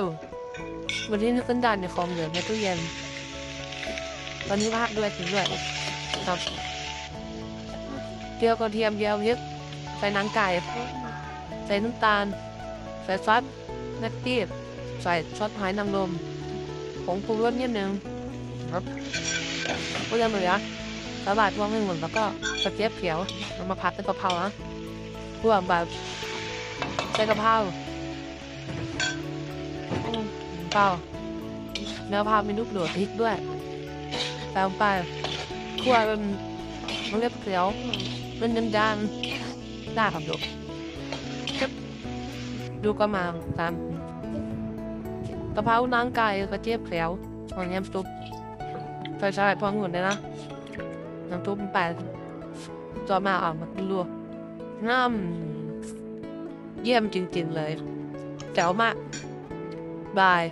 อวันนี้นึกขึ้นได้ในคอมเหลือในตู้เย็น ตอนนี้ภาคด้วยถึงด้วยครับเจียวกระเทียมเจียวพริกใส่หนังไก่ ใส่น้ำตาล ใส่ซอสนักตีบใส่ซอสหอยนางรมผงปรุงรสนิดนึงครับก็ยังเหลือสลัดพวกนึงหมดแล้วก็กระเจี๊ยบเขียวเอามาผัดเป็นกะเพรานะพวกแบบใส่กะเพรา เปล่าเนื้อพามีลูกโดดพริกด้วยตามไปคั่วเป็นมันเรียบเขียวเป็นยันยันได้ครับลูดูก็มาตามกะเพราหนังไก่กระเจี๊ยบเขียวหอยน้ำซุปใส่ใส่พองหุ่นเลยนะน้ำซุปแปดต่อมาออกมากินรัวน้ำเยี่ยมจริงๆเลยแจ๋วมากบาย